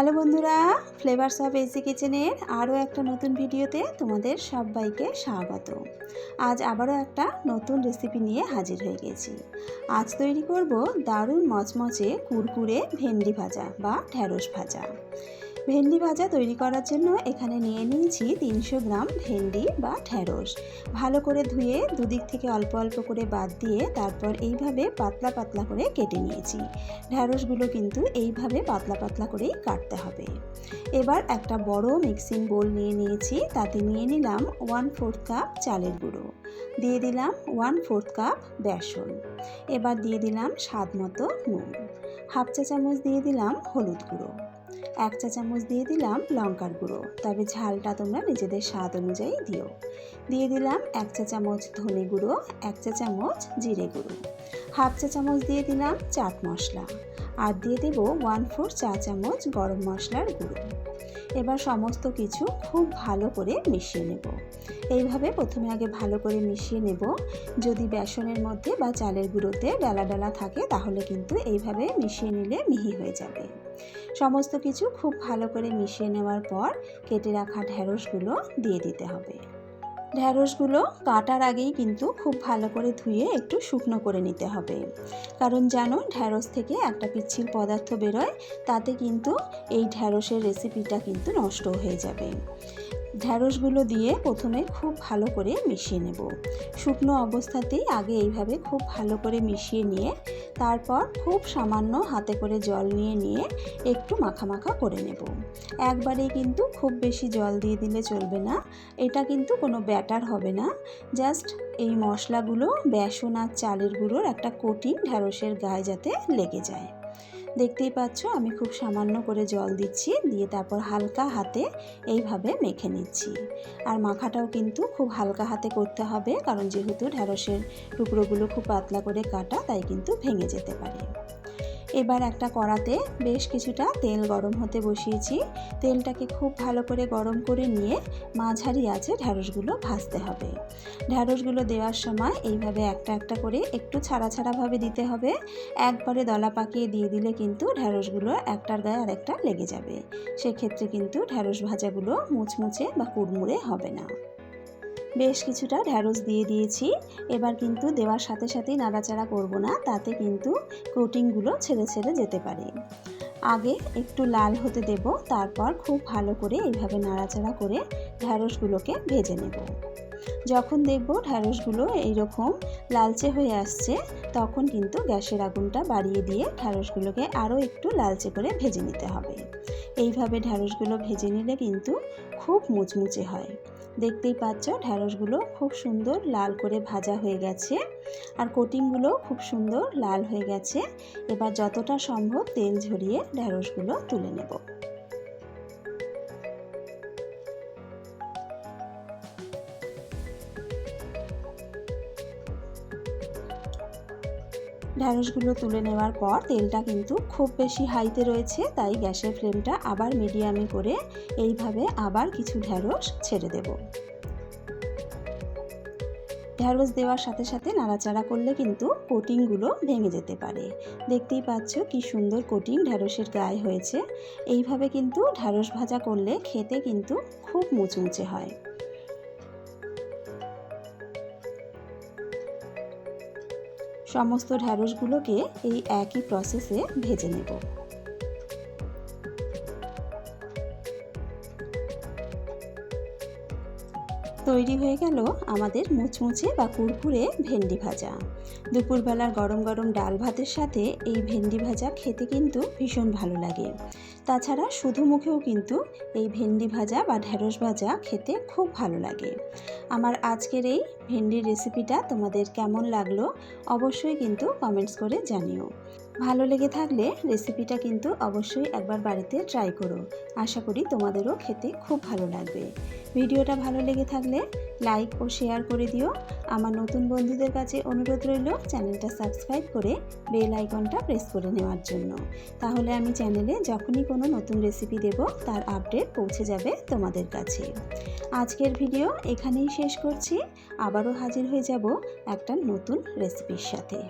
Hello বন্ধুরা flavours of AC কিচেনের আরও একটা নতুন ভিডিওতে তোমাদের সবাইকে স্বাগত। আজ আবারও একটা নতুন রেসিপি নিয়ে হাজির হয়ে গেছি। আজ তৈরি করব দারুণ মচমচে কুরকুরে ভেন্ডি ভাজা বা ঢ্যাঁড়স ভাজা। ভেন্ডি ভাজা তৈরি করার জন্য এখানে নিয়ে নিয়েছি তিনশো গ্রাম ভেন্ডি বা ঢ্যাঁড়স ভালো করে ধুয়ে দুদিক থেকে অল্প অল্প করে বাদ দিয়ে তারপর এইভাবে পাতলা পাতলা করে কেটে নিয়েছি। ঢ্যাঁড়সগুলো কিন্তু এইভাবে পাতলা পাতলা করেই কাটতে হবে। এবার একটা বড় মিক্সিং বোল নিয়ে নিয়েছি, তাতে নিয়ে নিলাম ওয়ান ফোর্থ কাপ চালের গুঁড়ো। দিয়ে দিলাম ওয়ান ফোর্থ কাপ বেসন। এবার দিয়ে দিলাম স্বাদ মতো নুন। হাফ চা চামচ দিয়ে দিলাম হলুদ গুঁড়ো। এক চা চামচ দিয়ে দিলাম লঙ্কার গুঁড়ো। তবে ঝালটা তোমরা নিজেদের স্বাদ অনুযায়ী দিও। দিয়ে দিলাম এক চা চামচ ধনে গুঁড়ো, এক চা চামচ জিরে গুঁড়ো। হাফ চা চামচ দিয়ে দিলাম চাট মশলা। আর দিয়ে দেব ওয়ান ফোর চা চামচ গরম মশলার গুঁড়ো। এবার সমস্ত কিছু খুব ভালো করে মিশিয়ে নেব। এইভাবে প্রথমে আগে ভালো করে মিশিয়ে নেব। যদি বেসনের মধ্যে বা চালের গুঁড়োতে ডালা ডালা থাকে, তাহলে কিন্তু এইভাবে মিশিয়ে নিলে মিহি হয়ে যাবে। সমস্ত কিছু খুব ভালো করে মিশিয়ে নেওয়ার পর কেটে রাখা ঢ্যাঁড়সগুলো দিয়ে দিতে হবে। ঢ্যাঁড়সগুলো কাটার আগেই কিন্তু খুব ভালো করে ধুয়ে একটু শুকনো করে নিতে হবে। কারণ জানো, ঢ্যাঁড়স থেকে একটা পিচ্ছিল পদার্থ বেরোয়, তাতে কিন্তু এই ঢ্যাঁড়সের রেসিপিটা কিন্তু নষ্ট হয়ে যাবে। ঢ্যাঁড়সগুলো দিয়ে প্রথমে খুব ভালো করে মিশিয়ে নেব। শুকনো অবস্থাতেই আগে এইভাবে খুব ভালো করে মিশিয়ে নিয়ে, তারপর খুব সামান্য হাতে করে জল নিয়ে নিয়ে একটু মাখা মাখা করে নেব। একবারেই কিন্তু খুব বেশি জল দিয়ে দিলে চলবে না। এটা কিন্তু কোনো ব্যাটার হবে না। জাস্ট এই মশলাগুলো, বেসন আর চালের গুঁড়োর একটা কোটিং ঢ্যাঁড়সের গায়ে যাতে লেগে যায়। দেখতেই পাচ্ছ, আমি খুব সামান্য করে জল দিচ্ছি, দিয়ে তারপর হালকা হাতে এইভাবে মেখে নিচ্ছি। আর মাখাটাও কিন্তু খুব হালকা হাতে করতে হবে, কারণ যেহেতু ঢ্যাঁড়সের টুকরোগুলো খুব পাতলা করে কাটা, তাই কিন্তু ভেঙে যেতে পারে। এবার একটা কড়াতে বেশ কিছুটা তেল গরম হতে বসিয়েছি। তেলটাকে খুব ভালো করে গরম করে নিয়ে মাঝারি আছে ঢ্যাঁড়সগুলো ভাজতে হবে। ঢ্যাঁড়সগুলো দেওয়ার সময় এইভাবে একটা একটা করে একটু ছাড়া ছাড়াভাবে দিতে হবে। একবারে দলা পাকিয়ে দিয়ে দিলে কিন্তু ঢ্যাঁড়সগুলো একটার গায়ে আরেকটা লেগে যাবে। সেক্ষেত্রে কিন্তু ঢ্যাঁড়স ভাজাগুলো মুচমুচে বা কুড়মুড়ে হবে না। বেশ কিছুটা ঢ্যাঁড়স দিয়ে দিয়েছি। এবার কিন্তু দেওয়ার সাথে সাথেই নাড়াচাড়া করব না, তাতে কিন্তু কোটিংগুলো ছেড়ে ছেড়ে যেতে পারে। আগে একটু লাল হতে দেব, তারপর খুব ভালো করে এইভাবে নাড়াচাড়া করে ঢ্যাঁড়সগুলোকে ভেজে নেব। যখন দেখব ঢ্যাঁড়সগুলো এইরকম লালচে হয়ে আসছে, তখন কিন্তু গ্যাসের আগুনটা বাড়িয়ে দিয়ে ঢ্যাঁড়সগুলোকে আরও একটু লালচে করে ভেজে নিতে হবে। এইভাবে ঢ্যাঁড়সগুলো ভেজে নিলে কিন্তু খুব মুচমুচে হয়। দেখতেই পাচ্ছ ঢ্যাঁড়সগুলো খুব সুন্দর লাল করে ভাজা হয়ে গেছে আর কোটিংগুলো খুব সুন্দর লাল হয়ে গেছে। এবার যতটা সম্ভব তেল ঝরিয়ে ঢ্যাঁড়সগুলো তুলে নেব। ঢ্যাঁড়সগুলো তুলে নেওয়ার পর তেলটা কিন্তু খুব বেশি হাইতে রয়েছে, তাই গ্যাসের ফ্লেমটা আবার মিডিয়ামে করে এইভাবে আবার কিছু ঢ্যাঁড়স ছেড়ে দেব। ঢ্যাঁড়স দেওয়ার সাথে সাথে নাড়াচাড়া করলে কিন্তু কোটিংগুলো ভেঙে যেতে পারে। দেখতেই পাচ্ছ কি সুন্দর কোটিং ঢ্যাঁড়সের গায়ে হয়েছে। এইভাবে কিন্তু ঢ্যাঁড়স ভাজা করলে খেতে কিন্তু খুব মুচমুচে হয়। সমস্ত ঢ্যাঁড়সগুলোকে এই একই প্রসেসে ভেজে নেব। তৈরি হয়ে গেল আমাদের মুচমুচে বা কুরকুরে ভেন্ডি ভাজা। দুপুরবেলার গরম গরম ডাল ভাতের সাথে এই ভেন্ডি ভাজা খেতে কিন্তু ভীষণ ভালো লাগে। তাছাড়া শুধু মুখেও কিন্তু এই ভেন্ডি ভাজা বা ঢেঁড়স ভাজা খেতে খুব ভালো লাগে। আমার আজকের এই ভেন্ডির রেসিপিটা তোমাদের কেমন লাগল অবশ্যই কিন্তু কমেন্টস করে জানিও। ভালো লেগে থাকলে রেসিপিটা কিন্তু অবশ্যই একবার বাড়িতে ট্রাই করো। আশা করি তোমাদেরও খেতে খুব ভালো লাগবে। ভিডিওটা ভালো লেগে থাকলে লাইক ও শেয়ার করে দিও। আমার নতুন বন্ধুদের কাছে অনুরোধ রইল চ্যানেলটা সাবস্ক্রাইব করে বেল আইকনটা প্রেস করে নেওয়ার জন্য। তাহলে আমি চ্যানেলে যখনই কোনো নতুন রেসিপি দেব, তার আপডেট পৌঁছে যাবে তোমাদের কাছে। আজকের ভিডিও এখানেই শেষ করছি। আবারও হাজির হয়ে যাব একটা নতুন রেসিপির সাথে।